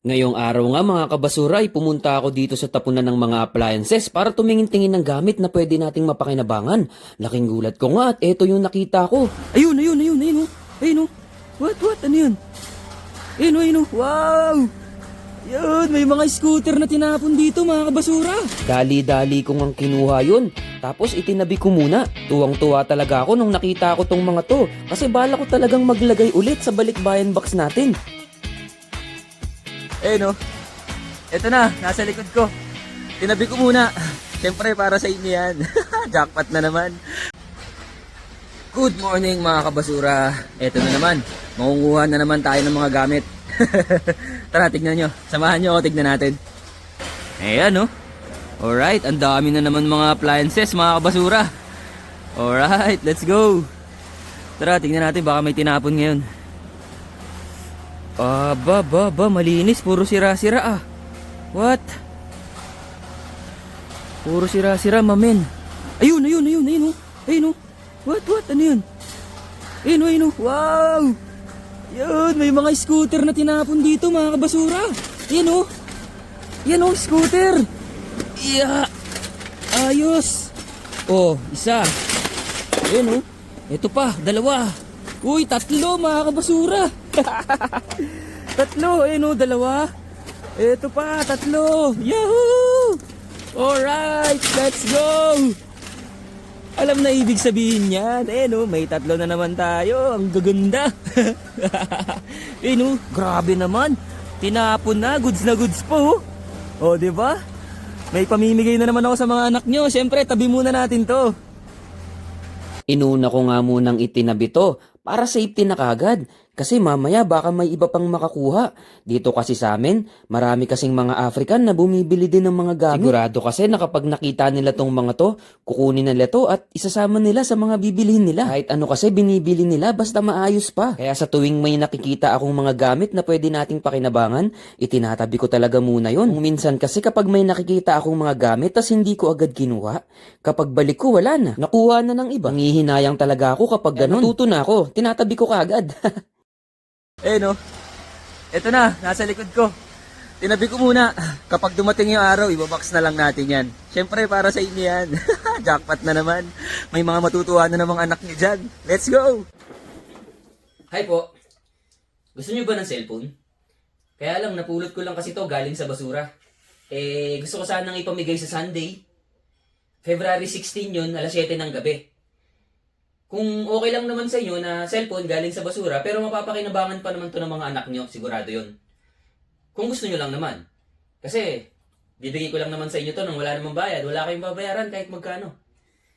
Ngayong araw nga mga kabasura ay pumunta ako dito sa tapunan ng mga appliances para tumingin-tingin ng gamit na pwede nating mapakinabangan. Laking gulat ko nga at eto yung nakita ko. Ayun, ayun, ayun, ayun, oh. ayun, oh. What, what, ano yun? Ayun, oh, ayun, oh. wow! Yun, may mga scooter na tinapon dito mga kabasura. Dali-dali ko ngang kinuha yun. Tapos itinabi ko muna. Tuwang-tuwa talaga ako nung nakita ko tong mga to. Kasi bala ko talagang maglagay ulit sa balikbayan box natin. Eh no, eto na, nasa likod ko. Tinabi ko muna. Siyempre para sa inyo yan. Jackpot na naman. Good morning mga kabasura. Eto na naman. Makunguha na naman tayo ng mga gamit. Tara, tignan nyo. Samahan nyo ako, tignan natin. Ayan no. Alright, ang dami na naman mga appliances mga kabasura. Alright, let's go. Tara, tignan natin baka may tinapon ngayon. Aba, ba, ba, malinis. Puro sira-sira ah. What? Puro sira-sira, mamen. Ayun, ayun, ayun, ayun, oh. Ayun, oh. What, what, ano yun? Ayun, ayun, oh. Wow! Yun, may mga scooter na tinapon dito, mga kabasura. Yan, oh. Yan, oh, scooter. Yeah. Ayos. Oh, isa. Ayun, oh. Ito pa, dalawa. Uy, tatlo, mga kabasura. tatlo, ayun, oh, dalawa. Ito pa, tatlo. Yahoo! Alright, let's go! Alam na ibig sabihin yan. Eh no, may tatlo na naman tayo. Ang gaganda. eh no, grabe naman. Tinapon na, goods na goods po. O, di ba? May pamimigay na naman ako sa mga anak nyo. Siyempre, tabi muna natin to. Inuna ko nga munang itinabi to para safety na kagad. Kasi mamaya baka may iba pang makakuha. Dito kasi sa amin, marami kasing mga African na bumibili din ng mga gamit. Sigurado kasi na kapag nakita nila tong mga to, kukunin nila to at isasama nila sa mga bibilihin nila. Kahit ano kasi binibili nila basta maayos pa. Kaya sa tuwing may nakikita akong mga gamit na pwede nating pakinabangan, itinatabi ko talaga muna yon. Kung minsan kasi kapag may nakikita akong mga gamit tas hindi ko agad kinuha, kapag balik ko wala na. Nakuha na ng iba. Nangihinayang talaga ako kapag ganun. Natuto na ako, tinatabi ko kaagad. Eh no, eto na, nasa likod ko. Tinabi ko muna. Kapag dumating yung araw, ibabox na lang natin yan. Siyempre, para sa inyo yan. Jackpot na naman. May mga matutuwa na namang anak niyo dyan. Let's go! Hi po. Gusto niyo ba ng cellphone? Kaya lang, napulot ko lang kasi to galing sa basura. Eh, gusto ko sanang ipamigay sa Sunday. February 16 yun, alas 7 ng gabi. Kung okay lang naman sa inyo na cellphone galing sa basura, pero mapapakinabangan pa naman to ng mga anak nyo, sigurado yun. Kung gusto nyo lang naman. Kasi, bibigay ko lang naman sa inyo to nang wala namang bayad. Wala kayong babayaran kahit magkano.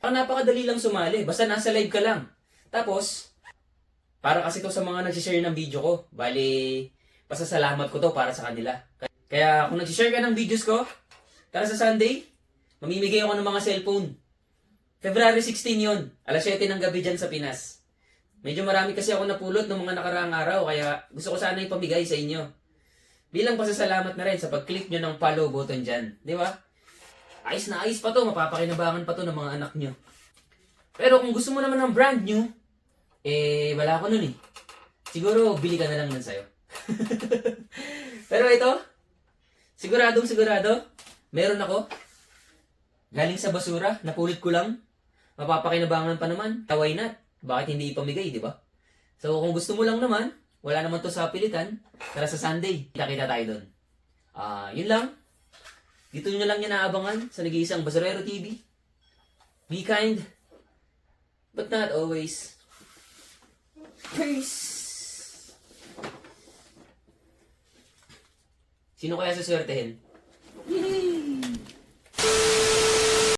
Ang napakadali lang sumali. Basta nasa live ka lang. Tapos, para kasi to sa mga nagsishare ng video ko. Bali, pasasalamat ko to para sa kanila. Kaya kung nagsishare ka ng videos ko, tara sa Sunday, mamimigay ako ng mga cellphone. February 16 yon, alas 7 ng gabi dyan sa Pinas. Medyo marami kasi ako napulot ng mga nakaraang araw, kaya gusto ko sana ipamigay sa inyo. Bilang pasasalamat na rin sa pag-click nyo ng follow button dyan. Di ba? Ayos na ayos pa to, mapapakinabangan pa to ng mga anak nyo. Pero kung gusto mo naman ng brand new, eh, wala ako nun eh. Siguro, bili ka na lang nun sa'yo. Pero ito, siguradong sigurado, meron ako. Galing sa basura, napulit ko lang. Mapapakinabangan pa naman, taway na. Bakit hindi ipamigay, di ba? So, kung gusto mo lang naman, wala naman to sa pilitan, tara sa Sunday, kita-kita tayo doon. Ah, yun lang. Dito nyo lang yan naabangan sa nag-iisang Basurero TV. Be kind, but not always. Peace! Sino kaya suswertehin?